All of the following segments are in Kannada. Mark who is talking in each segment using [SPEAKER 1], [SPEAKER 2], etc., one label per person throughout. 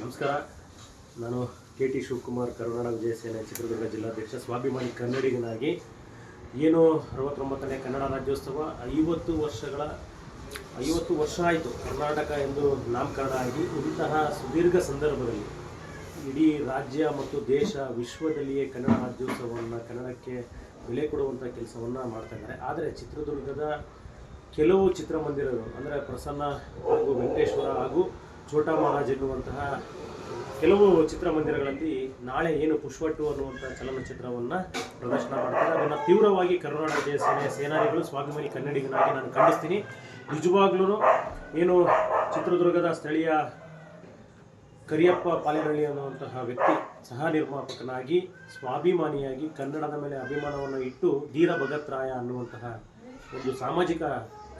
[SPEAKER 1] ನಮಸ್ಕಾರ. ನಾನು ಕೆ ಟಿ ಶಿವಕುಮಾರ್ ಕರುಣಾಡ ವಿಜಯ ಸೇನೆ ಚಿತ್ರದುರ್ಗ ಜಿಲ್ಲಾಧ್ಯಕ್ಷ, ಸ್ವಾಭಿಮಾನಿ ಕನ್ನಡಿಗನಾಗಿ ಏನು ಅರವತ್ತೊಂಬತ್ತನೇ ಕನ್ನಡ ರಾಜ್ಯೋತ್ಸವ, ಐವತ್ತು ವರ್ಷಗಳ, ಐವತ್ತು ವರ್ಷ ಆಯಿತು ಕರ್ನಾಟಕ ಎಂದು ನಾಮಕರಣ ಆಗಿ, ಇಂತಹ ಸುದೀರ್ಘ ಸಂದರ್ಭದಲ್ಲಿ ಇಡೀ ರಾಜ್ಯ ಮತ್ತು ದೇಶ ವಿಶ್ವದಲ್ಲಿಯೇ ಕನ್ನಡ ರಾಜ್ಯೋತ್ಸವವನ್ನು, ಕನ್ನಡಕ್ಕೆ ಬೆಲೆ ಕೊಡುವಂಥ ಕೆಲಸವನ್ನು ಮಾಡ್ತಾ ಇದ್ದಾರೆ. ಆದರೆ ಚಿತ್ರದುರ್ಗದ ಕೆಲವು ಚಿತ್ರಮಂದಿರಗಳು, ಅಂದರೆ ಪ್ರಸನ್ನ ಹಾಗೂ ವೆಂಕಟೇಶ್ವರ ಹಾಗೂ ಛೋಟಾ ಮಹಾರಾಜ್ ಎನ್ನುವಂತಹ ಕೆಲವು ಚಿತ್ರಮಂದಿರಗಳಲ್ಲಿ ನಾಳೆ ಏನು ಪುಷ್ಪಟ್ಟು ಅನ್ನುವಂಥ ಚಲನಚಿತ್ರವನ್ನು ಪ್ರದರ್ಶನ ಮಾಡ್ತಾರೆ. ಅದನ್ನು ತೀವ್ರವಾಗಿ ಕರ್ನಾಟಕ ಸೇನೆ ಸೇನಾನಿಗಳು, ಸ್ವಾಭಿಮಾನಿ ಕನ್ನಡಿಗನಾಗಿ ನಾನು ಖಂಡಿಸ್ತೀನಿ. ನಿಜವಾಗ್ಲೂ ಏನು ಚಿತ್ರದುರ್ಗದ ಸ್ಥಳೀಯ ಕರಿಯಪ್ಪ ಪಾಲಿನಳ್ಳಿ ಅನ್ನುವಂತಹ ವ್ಯಕ್ತಿ ಸಹ ನಿರ್ಮಾಪಕನಾಗಿ, ಸ್ವಾಭಿಮಾನಿಯಾಗಿ ಕನ್ನಡದ ಮೇಲೆ ಅಭಿಮಾನವನ್ನು ಇಟ್ಟು ಧೀರ ಭಗತ್ರಾಯ ಅನ್ನುವಂತಹ ಒಂದು ಸಾಮಾಜಿಕ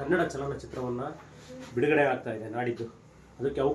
[SPEAKER 1] ಕನ್ನಡ ಚಲನಚಿತ್ರವನ್ನು ಬಿಡುಗಡೆ ಆಗ್ತಾ ಇದೆ ನಾಡಿದ್ದು. ಅದಕ್ಕೆ ಅವ